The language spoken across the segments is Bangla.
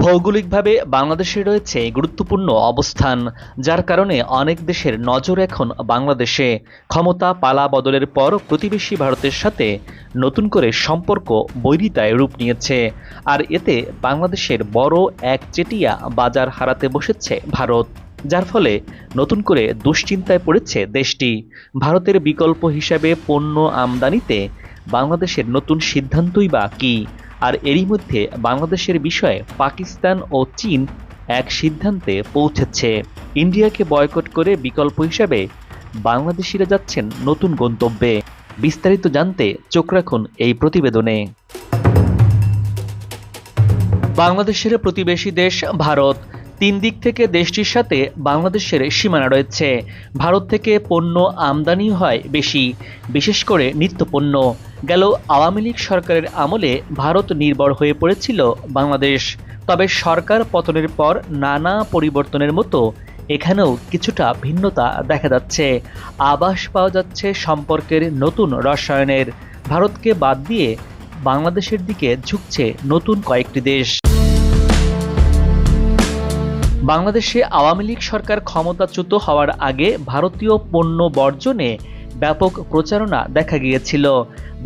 ভৌগোলিকভাবে বাংলাদেশে রয়েছে গুরুত্বপূর্ণ অবস্থান, যার কারণে অনেক দেশের নজর এখন বাংলাদেশে। ক্ষমতা পালা বদলের পর প্রতিবেশী ভারতের সাথে নতুন করে সম্পর্ক বৈরিতায় রূপ নিয়েছে। আর এতে বাংলাদেশের বড় এক চেটিয়া বাজার হারাতে বসেছে ভারত, যার ফলে নতুন করে দুশ্চিন্তায় পড়েছে দেশটি। ভারতের বিকল্প হিসাবে পণ্য আমদানিতে বাংলাদেশের নতুন সিদ্ধান্তই বা কী? আর এরই মধ্যে বাংলাদেশের বিষয়ে পাকিস্তান ও চীন এক সিদ্ধান্তে পৌঁছেছে। ইন্ডিয়াকে বয়কট করে বিকল্প হিসাবে বাংলাদেশিরা যাচ্ছেন নতুন গন্তব্যে। বিস্তারিত জানতে চোখ রাখুন এই প্রতিবেদনে। বাংলাদেশের প্রতিবেশী দেশ ভারত। তিন দিক থেকে দেশটির সাথে বাংলাদেশের সীমানা রয়েছে। ভারত থেকে পণ্য আমদানি হয় বেশি, বিশেষ করে নিত্যপণ্য। গেল আওয়ামী লীগ সরকারের আমলে ভারত নির্ভর হয়ে পড়েছিল বাংলাদেশ। তবে সরকার পতনের পর নানা পরিবর্তনের মতো এখানেও কিছুটা ভিন্নতা দেখা যাচ্ছে। আবাস পাওয়া যাচ্ছে সম্পর্কের নতুন রসায়নের। ভারতকে বাদ দিয়ে বাংলাদেশের দিকে ঝুঁকছে নতুন কয়েকটি দেশ। বাংলাদেশে আওয়ামী লীগ সরকার ক্ষমতাচ্যুত হওয়ার আগে ভারতীয় পণ্য বর্জনে ব্যাপক প্রচারণা দেখা গিয়েছিল।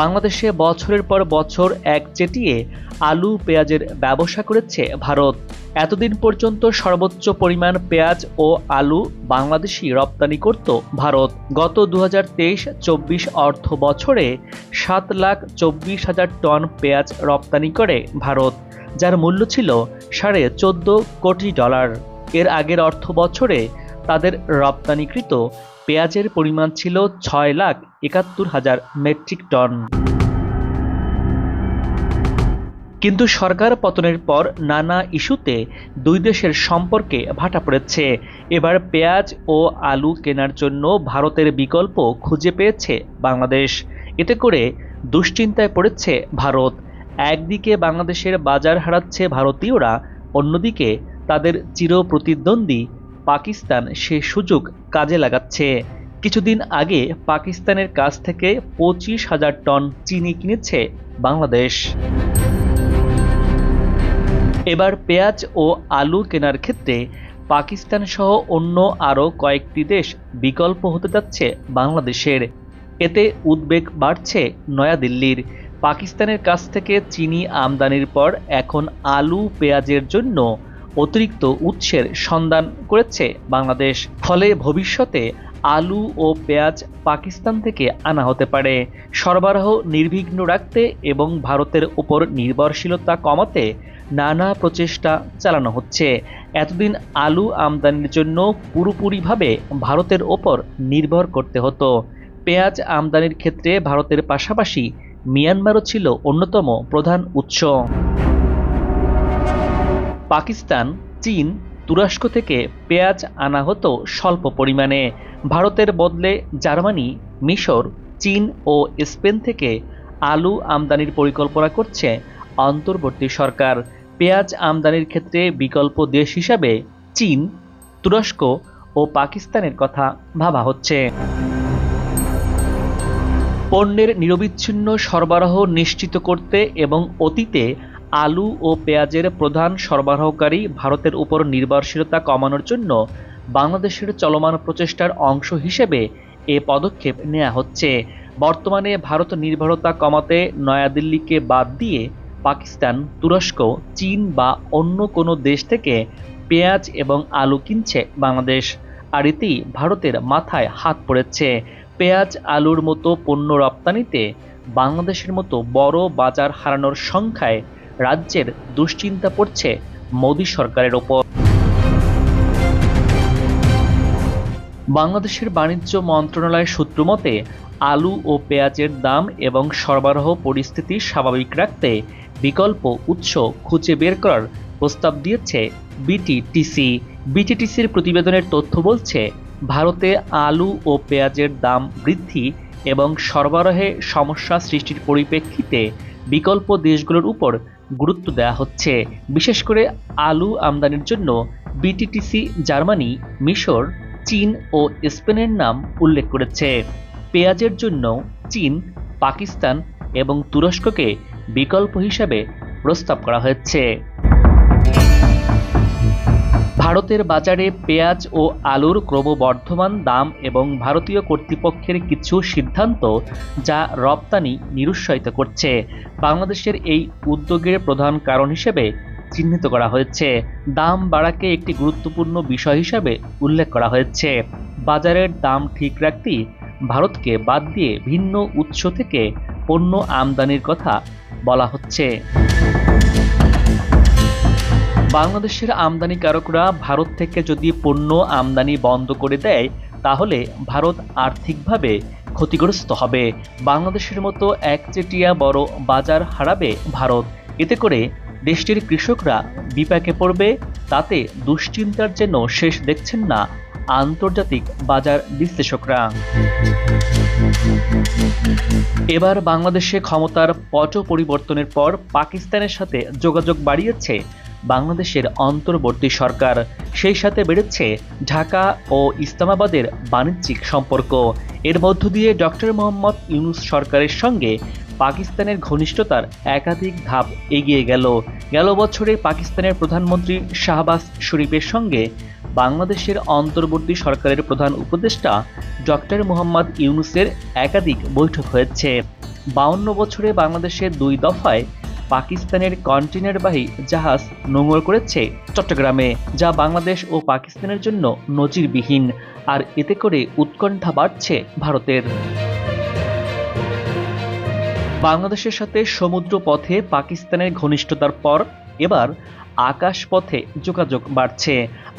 বাংলাদেশে বছরের পর বছর এক চেটিয়ে আলু, পেঁয়াজের ব্যবসা করেছে ভারত। এতদিন পর্যন্ত সর্বোচ্চ পরিমাণ পেঁয়াজ ও আলু বাংলাদেশি রপ্তানি করত ভারত। গত দু হাজার চব্বিশ অর্থ বছরে সাত লাখ চব্বিশ হাজার টন পেঁয়াজ রপ্তানি করে ভারত, যার মূল্য ছিল সাড়ে চোদ্দ কোটি ডলার। এর আগের অর্থ বছরে তাদের রপ্তানিকৃত পেঁয়াজের পরিমাণ ছিল ছয় লাখ একাত্তর হাজার মেট্রিক টন। কিন্তু সরকার পতনের পর নানা ইস্যুতে দুই দেশের সম্পর্কে ভাটা পড়েছে। এবার পেঁয়াজ ও আলু কেনার জন্য ভারতের বিকল্প খুঁজে পেয়েছে বাংলাদেশ। এতে করে দুশ্চিন্তায় পড়েছে ভারত। একদিকে বাংলাদেশের বাজার হারাচ্ছে ভারতীয়রা, অন্যদিকে তাদের চিরপ্রতিদ্বন্দ্বী পাকিস্তান সে সুযোগ কাজে লাগাচ্ছে। কিছুদিন আগে পাকিস্তানের কাছ থেকে পঁচিশ হাজার টন চিনি কিনেছে বাংলাদেশ। এবার পেঁয়াজ ও আলু কেনার ক্ষেত্রে পাকিস্তান সহ অন্য আরও কয়েকটি দেশ বিকল্প হতে যাচ্ছে বাংলাদেশের। এতে উদ্বেগ বাড়ছে নয়াদিল্লির। পাকিস্তানের কাছ থেকে চিনি আমদানির পর এখন আলু পেঁয়াজের জন্য অতিরিক্ত উৎসের সন্ধান করেছে বাংলাদেশ। ফলে ভবিষ্যতে আলু ও পেঁয়াজ পাকিস্তান থেকে আনা হতে পারে। সরবরাহ নির্বিঘ্ন রাখতে এবং ভারতের উপর নির্ভরশীলতা কমাতে নানা প্রচেষ্টা চালানো হচ্ছে। এতদিন আলু আমদানির জন্য পুরোপুরিভাবে ভারতের ওপর নির্ভর করতে হতো। পেঁয়াজ আমদানির ক্ষেত্রে ভারতের পাশাপাশি মিয়ানমারও ছিল অন্যতম প্রধান উৎস। পাকিস্তান, চীন, তুরস্ক থেকে পেঁয়াজ আনা হতো স্বল্প পরিমাণে। ভারতের বদলে জার্মানি, মিশর, চীন ও স্পেন থেকে আলু আমদানির পরিকল্পনা করছে অন্তর্বর্তী সরকার। পেঁয়াজ আমদানির ক্ষেত্রে বিকল্প দেশ হিসাবে চীন, তুরস্ক ও পাকিস্তানের কথা ভাবা হচ্ছে। পণ্যের নিরবিচ্ছিন্ন সরবরাহ নিশ্চিত করতে এবং অতীতে আলু ও পেঁয়াজের প্রধান সরবরাহকারী ভারতের উপর নির্ভরশীলতা কমানোর জন্য বাংলাদেশের চলমান প্রচেষ্টার অংশ হিসেবে এ পদক্ষেপ নেওয়া হচ্ছে। বর্তমানে ভারত নির্ভরতা কমাতে নয়াদিল্লিকে বাদ দিয়ে পাকিস্তান, তুরস্ক, চীন বা অন্য কোনো দেশ থেকে পেঁয়াজ এবং আলু কিনছে বাংলাদেশ। আর এতেই ভারতের মাথায় হাত পড়েছে। পেঁয়াজ, আলুর মতো পণ্য রপ্তানিতে বাংলাদেশের মতো বড় বাজার হারানোর সংখ্যায় রাজ্যের দুশ্চিন্তা পড়ছে মোদী সরকারের ওপর। বাংলাদেশের বাণিজ্য মন্ত্রণালয়ের সূত্র মতে, আলু ও পেঁয়াজের দাম এবং সরবরাহ পরিস্থিতি স্বাভাবিক রাখতে বিকল্প উৎস খুঁজে বের করার প্রস্তাব দিয়েছে বিটিটিসি। বিটিটিসির প্রতিবেদনের তথ্য বলছে, ভারতে আলু ও পেঁয়াজের দাম বৃদ্ধি এবং সরবরাহে সমস্যা সৃষ্টির পরিপ্রেক্ষিতে বিকল্প দেশগুলোর উপর গুরুত্ব দেওয়া হচ্ছে। বিশেষ করে আলু আমদানির জন্য বিটিটিসি জার্মানি, মিশর, চীন ও স্পেনের নাম উল্লেখ করেছে। পেঁয়াজের জন্য চীন, পাকিস্তান এবং তুরস্ককে বিকল্প হিসাবে প্রস্তাব করা হয়েছে। ভারতের বাজারে পেঁয়াজ ও আলুর ক্রমবর্ধমান দাম এবং ভারতীয় কর্তৃপক্ষের কিছু সিদ্ধান্ত যা রপ্তানি নিরুৎসাহিত করছে। বাংলাদেশের এই উদ্যোগের প্রধান কারণ হিসেবে চিহ্নিত করা হয়েছে। দাম বাড়াকে একটি গুরুত্বপূর্ণ বিষয় হিসাবে উল্লেখ করা হয়েছে। বাজারের দাম ঠিক রাখতেই ভারতকে বাদ দিয়ে ভিন্ন উৎস থেকে পণ্য আমদানির কথা বলা হচ্ছে। বাংলাদেশের আমদানিকারকরা ভারত থেকে যদি পণ্য আমদানি বন্ধ করে দেয়, তাহলে ভারত আর্থিকভাবে ক্ষতিগ্রস্ত হবে। বাংলাদেশের মতো একচেটিয়া বড় বাজার হারাবে ভারত। এতে করে দেশটির কৃষকরা বিপাকে পড়বে, তাতে দুশ্চিন্তার যেন শেষ দেখছেন না আন্তর্জাতিক বাজার বিশ্লেষকরা। এবার বাংলাদেশে ক্ষমতার পট পরিবর্তনের পর পাকিস্তানের সাথে যোগাযোগ বাড়িয়েছে বাংলাদেশের অন্তর্বর্তী সরকার। সেই সাথে বেড়েছে ঢাকা ও ইসলামাবাদের বাণিজ্যিক সম্পর্ক। এর মধ্য দিয়ে ডক্টর মোহাম্মদ ইউনুস সরকারের সঙ্গে পাকিস্তানের ঘনিষ্ঠতার একাধিক ধাপ এগিয়ে গেল। গেল বছরে পাকিস্তানের প্রধানমন্ত্রী শাহবাজ শরীফের সঙ্গে বাংলাদেশের অন্তর্বর্তী সরকারের প্রধান উপদেষ্টা ডক্টর মোহাম্মদ ইউনুসের একাধিক বৈঠক হয়েছে। বাউন্ন বছরে বাংলাদেশের দুই দফায় পাকিস্তানের কন্টেনারবাহী জাহাজ নোঙর করেছে চট্টগ্রামে, যা বাংলাদেশ ও পাকিস্তানের জন্য নজিরবিহীন, আর এতে করে উৎকণ্ঠা বাড়ছে ভারতের। বাংলাদেশের সাথে সমুদ্র পথে পাকিস্তানের ঘনিষ্ঠতার পর এবার আকাশ পথে যোগাযোগ বাড়ছে,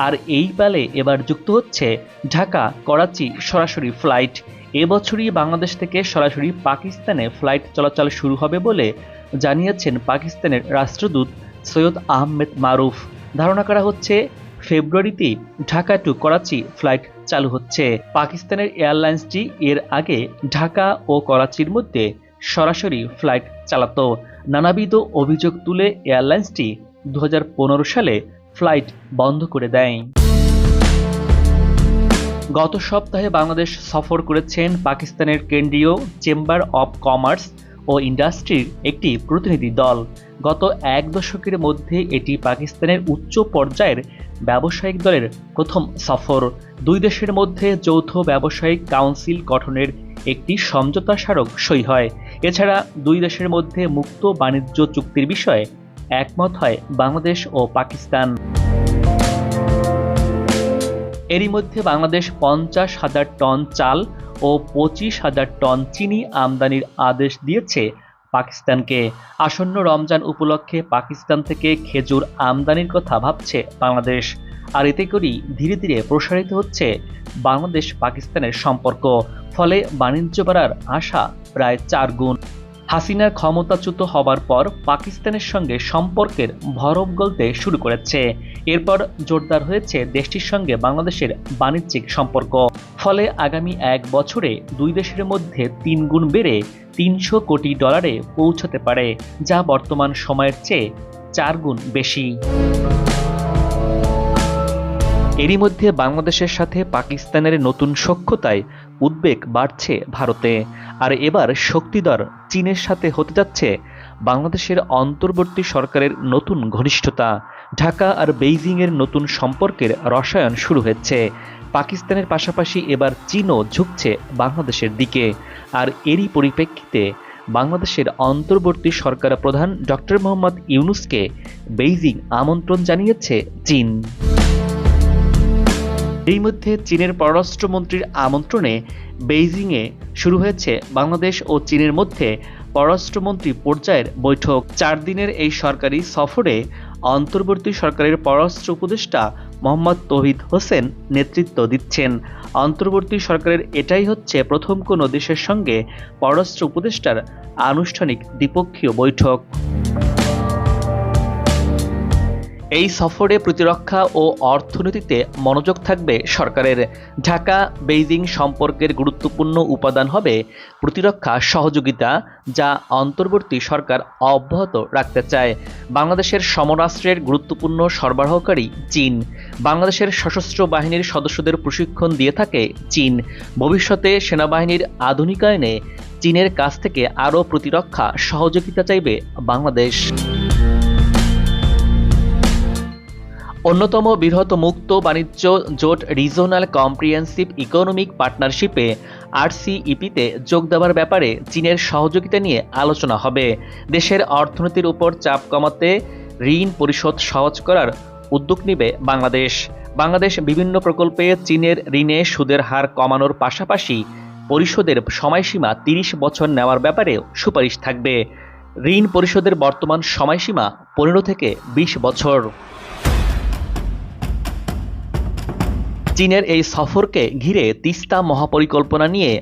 আর এই পালে এবার যুক্ত হচ্ছে ঢাকা করাচি সরাসরি ফ্লাইট। এবছরই বাংলাদেশ থেকে সরাসরি পাকিস্তানে ফ্লাইট চলাচল শুরু হবে বলে জানিয়েছেন পাকিস্তানের রাষ্ট্রদূত সৈয়দ আহমেদ মারুফ। ধারণা করা হচ্ছে, ফেব্রুয়ারিতেই ঢাকা টু করাচি ফ্লাইট চালু হচ্ছে। পাকিস্তানের এয়ারলাইন্সটি এর আগে ঢাকা ও করাচির মধ্যে সরাসরি ফ্লাইট চালাতো। নানাবিধ অভিযোগ তুলে এয়ারলাইন্সটি দু হাজার পনেরো সালে ফ্লাইট বন্ধ করে দেয়। গত সপ্তাহে বাংলাদেশ সফর করেছেন পাকিস্তানের কেন্দ্রীয় চেম্বার অব কমার্স ও ইন্ডাস্ট্রির একটি প্রতিনিধি দল। গত এক দশকের মধ্যে এটি পাকিস্তানের উচ্চ পর্যায়ের ব্যবসায়িক দলের প্রথম সফর। দুই দেশের মধ্যে যৌথ ব্যবসায়িক কাউন্সিল গঠনের একটি সমঝোতা স্মারক সই হয়। এছাড়া দুই দেশের মধ্যে মুক্ত বাণিজ্য চুক্তির বিষয়ে একমত হয় বাংলাদেশ ও পাকিস্তান। এরই মধ্যে বাংলাদেশ পঞ্চাশ হাজার টন চাল ও পঁচিশ হাজার টন চিনি আমদানির আদেশ দিয়েছে পাকিস্তানকে। আসন্ন রমজান উপলক্ষে পাকিস্তান থেকে খেজুর আমদানির কথা ভাবছে বাংলাদেশ। আর এতে করেই ধীরে ধীরে প্রসারিত হচ্ছে বাংলাদেশ পাকিস্তানের সম্পর্ক। ফলে বাণিজ্য বাড়ার আশা প্রায় চার গুণ। হাসিনার ক্ষমতাচ্যুত হবার পর পাকিস্তানের সঙ্গে সম্পর্কের ভরফ গলতে শুরু করেছে। এরপর জোরদার হয়েছে দেশটির সঙ্গে বাংলাদেশের বাণিজ্যিক সম্পর্ক। ফলে আগামী এক বছরে দুই দেশের মধ্যে তিন গুণ বেড়ে তিনশো কোটি ডলারে পৌঁছতে পারে, যা বর্তমান সময়ের চেয়ে চার গুণ বেশি। এরই মধ্যে বাংলাদেশের সাথে পাকিস্তানের নতুন সখ্যতায় উদ্বেগ বাড়ছে ভারতে। আর এবার শক্তিধর চীনের সাথে হতে যাচ্ছে বাংলাদেশের অন্তর্বর্তী সরকারের নতুন ঘনিষ্ঠতা। ঢাকা আর বেইজিংয়ের নতুন সম্পর্কের রসায়ন শুরু হয়েছে। পাকিস্তানের পাশাপাশি এবার চীনও ঝুঁকছে বাংলাদেশের দিকে। আর এরই পরিপ্রেক্ষিতে বাংলাদেশের অন্তর্বর্তী সরকার প্রধান ডক্টর মোহাম্মদ ইউনুসকে বেইজিং আমন্ত্রণ জানিয়েছে চীন। এই মধ্যে চীনের পররাষ্ট্রমন্ত্রীর আমন্ত্রণে বেইজিংয়ে শুরু হয়েছে বাংলাদেশ ও চীনের মধ্যে পররাষ্ট্রমন্ত্রী পর্যায়ের বৈঠক। চার দিনের এই সরকারি সফরে অন্তর্বর্তী সরকারের পররাষ্ট্র উপদেষ্টা মোহাম্মদ তৌহিদ হোসেন নেতৃত্ব দিচ্ছেন। অন্তর্বর্তী সরকারের এটাই হচ্ছে প্রথম কোনো দেশের সঙ্গে পররাষ্ট্র উপদেষ্টার আনুষ্ঠানিক দ্বিপক্ষীয় বৈঠক। এই সফরে প্রতিরক্ষা ও অর্থনীতিতে মনোযোগ থাকবে সরকারের। ঢাকা, বেইজিং সম্পর্কের গুরুত্বপূর্ণ উপাদান হবে প্রতিরক্ষা সহযোগিতা, যা অন্তর্বর্তী সরকার অব্যাহত রাখতে চায়। বাংলাদেশের সমরাষ্ট্রের গুরুত্বপূর্ণ সরবরাহকারী চীন। বাংলাদেশের সশস্ত্র বাহিনীর সদস্যদের প্রশিক্ষণ দিয়ে থাকে চীন। ভবিষ্যতে সেনাবাহিনীর আধুনিকায়নে চীনের কাছ থেকে আরও প্রতিরক্ষা সহযোগিতা চাইবে বাংলাদেশ। অন্যতম বৃহৎ মুক্ত বাণিজ্য জোট রিজনাল কম্প্রিহেন্সিভ ইকোনমিক পার্টনারশিপে আরসিইপিতে যোগ দেওয়ার ব্যাপারে চীনের সহযোগিতা নিয়ে আলোচনা হবে। দেশের অর্থনীতির উপর চাপ কমাতে ঋণ পরিশোধ সহজ করার উদ্যোগ নেবে বাংলাদেশ। বাংলাদেশ বিভিন্ন প্রকল্পে চীনের ঋণে সুদের হার কমানোর পাশাপাশি পরিশোধের সময়সীমা তিরিশ বছর নেওয়ার ব্যাপারেও সুপারিশ থাকবে। ঋণ পরিশোধের বর্তমান সময়সীমা পনেরো থেকে বিশ বছর। চীনের এই সফরকে ঘিরে তিস্তা মহাপরিকল্পনা নিয়ে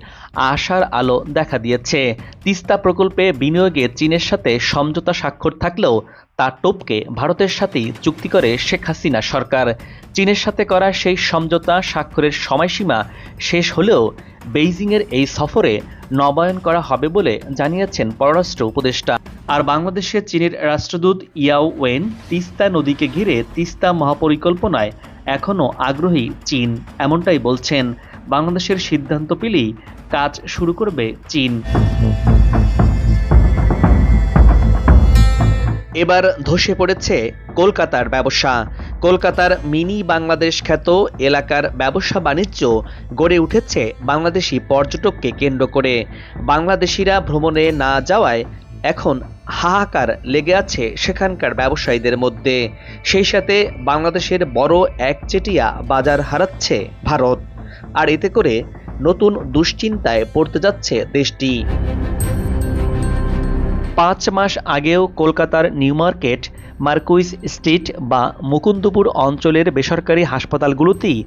আশার আলো দেখা দিয়েছে। তিস্তা প্রকল্পে বিনিয়োগে চীনের সাথে সমঝোতা স্বাক্ষর থাকলেও তা টোপকে ভারতের সাথেই চুক্তি করে শেখ হাসিনা সরকার। চীনের সাথে করা সেই সমঝোতা স্বাক্ষরের সময়সীমা শেষ হলেও বেইজিংয়ের এই সফরে নবায়ন করা হবে বলে জানিয়েছেন পররাষ্ট্র উপদেষ্টা। আর বাংলাদেশে চীনের রাষ্ট্রদূত ইয়াও ওয়েন তিস্তা নদীকে ঘিরে তিস্তা মহাপরিকল্পনায় এখনও আগ্রহী চীন, এমনটাই বলছেন। বাংলাদেশের সিদ্ধান্ত পেলেই কাজ শুরু করবে চীন। এবার ধসে পড়েছে কলকাতার ব্যবসা। কলকাতার মিনি বাংলাদেশ খ্যাত এলাকার ব্যবসা বাণিজ্য গড়ে উঠেছে বাংলাদেশি পর্যটককে কেন্দ্র করে। বাংলাদেশিরা ভ্রমণে না যাওয়ায় এখন হাহাকার লেগে আছে সেখানকার ব্যবসায়ীদের মধ্যে। সেই সাথে বাংলাদেশের বড় একচেটিয়া বাজার হারাচ্ছে ভারত। আর এতে করে নতুন দুশ্চিন্তায় পড়তে যাচ্ছে দেশটি। পাঁচ মাস আগেও কলকাতার নিউ মার্কেট, মার্কুইস স্ট্রিট বা মুকুন্দপুর অঞ্চলের বেসরকারি হাসপাতালগুলোতেই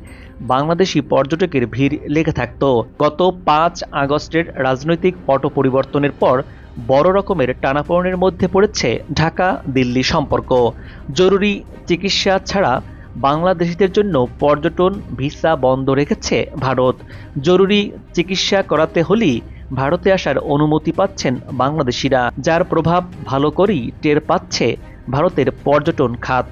বাংলাদেশি পর্যটকের ভিড় লেগে থাকত। গত পাঁচ আগস্টের রাজনৈতিক পট পরিবর্তনের পর বড় রকমের টানাপোড়েনের মধ্যে পড়েছে ঢাকা দিল্লি সম্পর্ক। জরুরি চিকিৎসা ছাড়া বাংলাদেশিদের জন্য পর্যটন ভিসা বন্ধ রেখেছে ভারত। জরুরি চিকিৎসা করাতে হলেই ভারতে আসার অনুমতি পাচ্ছেন বাংলাদেশিরা, যার প্রভাব ভালো করেই টের পাচ্ছে ভারতের পর্যটন খাত।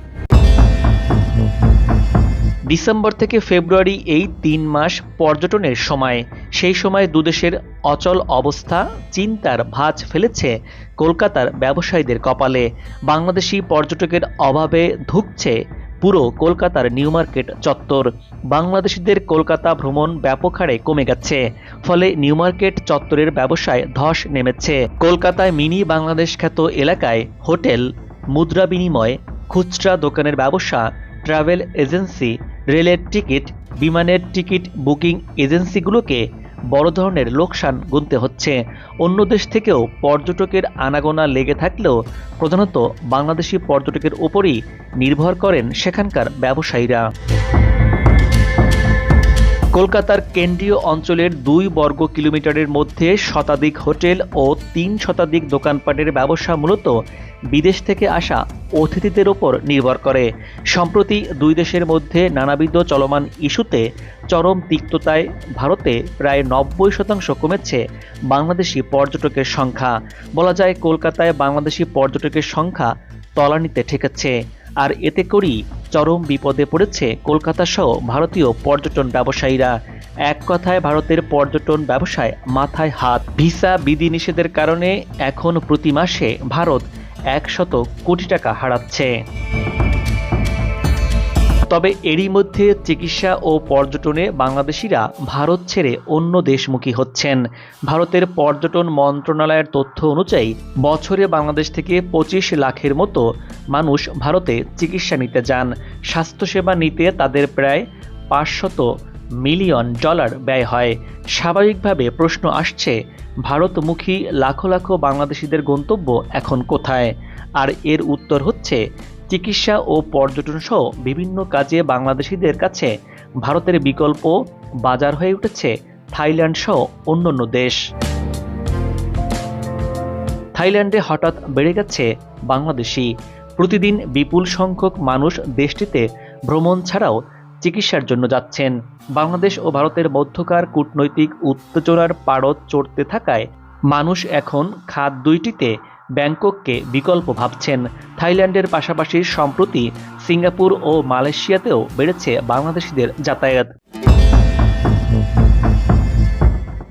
ডিসেম্বর থেকে ফেব্রুয়ারি এই তিন মাস পর্যটনের সময়। সেই সময় দুদেশের অচল অবস্থা, চিন্তার ভাঁজ ফেলেছে কলকাতার ব্যবসায়ীদের কপালে। বাংলাদেশি পর্যটকের অভাবে ধুঁকছে পুরো কলকাতার নিউ মার্কেট চত্বর। বাংলাদেশিদের কলকাতা ভ্রমণ ব্যাপক হারে কমে গেছে, ফলে নিউ মার্কেট চত্বরের ব্যবসায় ধস নেমেছে। কলকাতায় মিনি বাংলাদেশ খ্যাত এলাকায় হোটেল, মুদ্রা বিনিময়, খুচরা দোকানের ব্যবসা ট্রাভেল এজেন্সি, রেলের টিকিট, বিমানের টিকিট, বুকিং এজেন্সিগুলোকে বড় ধরনের লোকসান গুনতে হচ্ছে। অন্য দেশ থেকেও পর্যটকের আনাগোনা লেগে থাকলেও প্রধানত বাংলাদেশি পর্যটকের উপরই নির্ভর করেন সেখানকার ব্যবসায়ীরা। কলকাতার কেন্দ্রীয় অঞ্চলের দুই বর্গ কিলোমিটারের মধ্যে শতাধিক হোটেল ও তিন শতাধিক দোকানপাটের ব্যবসা মূলত বিদেশ থেকে আসা অতিথিদের ওপর নির্ভর করে। সম্প্রতি দুই দেশের মধ্যে নানাবিধ চলমান ইস্যুতে চরম তিক্ততায় ভারতে প্রায় নব্বই শতাংশ কমেছে বাংলাদেশি পর্যটকের সংখ্যা। বলা যায় কলকাতায় বাংলাদেশি পর্যটকের সংখ্যা তলানিতে ঠেকেছে। আর এতে করেই চরম বিপদে পড়েছে কলকাতা সহ ভারতীয় পর্যটন ব্যবসায়ীরা। এক কথায় ভারতের পর্যটন ব্যবসায় মাথায় হাত। ভিসা বিধিনিষেধের কারণে এখন প্রতি মাসে ভারত একশত কোটি টাকা হারাচ্ছে। তবে এরই মধ্যে চিকিৎসা ও পর্যটনে বাংলাদেশিরা ভারত ছেড়ে অন্য দেশমুখী হচ্ছেন। ভারতের পর্যটন মন্ত্রণালয়ের তথ্য অনুযায়ী, বছরে বাংলাদেশ থেকে পঁচিশ লাখের মতো মানুষ ভারতে চিকিৎসা নিতে যান। স্বাস্থ্যসেবা নিতে তাদের প্রায় পাঁচশত মিলিয়ন ডলার ব্যয় হয়। স্বাভাবিকভাবে প্রশ্ন আসছে, ভারতমুখী লাখো লাখো বাংলাদেশিদের গন্তব্য এখন কোথায়? আর এর উত্তর হচ্ছে চিকিৎসা ও পর্যটন সহ বিভিন্ন কাজে বাংলাদেশিদের কাছে ভারতের বিকল্প বাজার হয়ে উঠেছে থাইল্যান্ড সহ অন্যান্য দেশ। থাইল্যান্ডে হঠাৎ বেড়ে গেছে বাংলাদেশি। প্রতিদিন বিপুল সংখ্যক মানুষ দেশটিতে ভ্রমণ ছাড়াও চিকিৎসার জন্য যাচ্ছেন। বাংলাদেশ ও ভারতের মধ্যকার কূটনৈতিক উত্তেজনার পারদ চড়তে থাকায় মানুষ এখন খাত দুইটিতে ব্যাংকককে বিকল্প ভাবছেন। থাইল্যান্ডের পাশাপাশি সম্প্রতি সিঙ্গাপুর ও মালয়েশিয়াতেও বেড়েছে বাংলাদেশিদের যাতায়াত।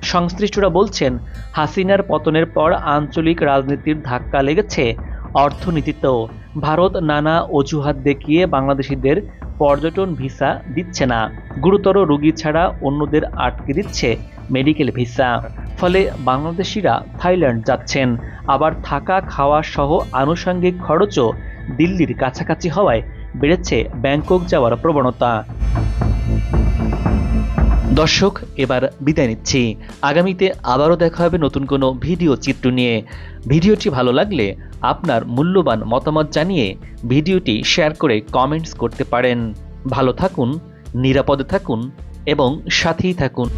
সংশ্লিষ্টরা বলছেন, হাসিনার পতনের পর আঞ্চলিক রাজনীতির ধাক্কা লেগেছে অর্থনীতিতেও। ভারত নানা অজুহাত দেখিয়ে বাংলাদেশিদের পর্যটন ভিসা দিচ্ছে না। গুরুতর রোগী ছাড়া অন্যদের আটকে দিচ্ছে মেডিকেল ভিসা। ফলে বাংলাদেশিরা থাইল্যান্ড যাচ্ছেন। আবার থাকা, খাওয়া সহ আনুষঙ্গিক খরচও দিল্লির কাছাকাছি হওয়ায় বেড়েছে ব্যাংকক যাওয়ার প্রবণতা। দর্শক, এবার বিদায় নিচ্ছি। আগামীতে আবারও দেখা হবে নতুন কোনো ভিডিও চিত্র নিয়ে। ভিডিওটি ভালো লাগলে আপনার মূল্যবান মতামত জানিয়ে ভিডিওটি শেয়ার করে কমেন্টস করতে পারেন। ভালো থাকুন, নিরাপদে থাকুন এবং সাথেই থাকুন।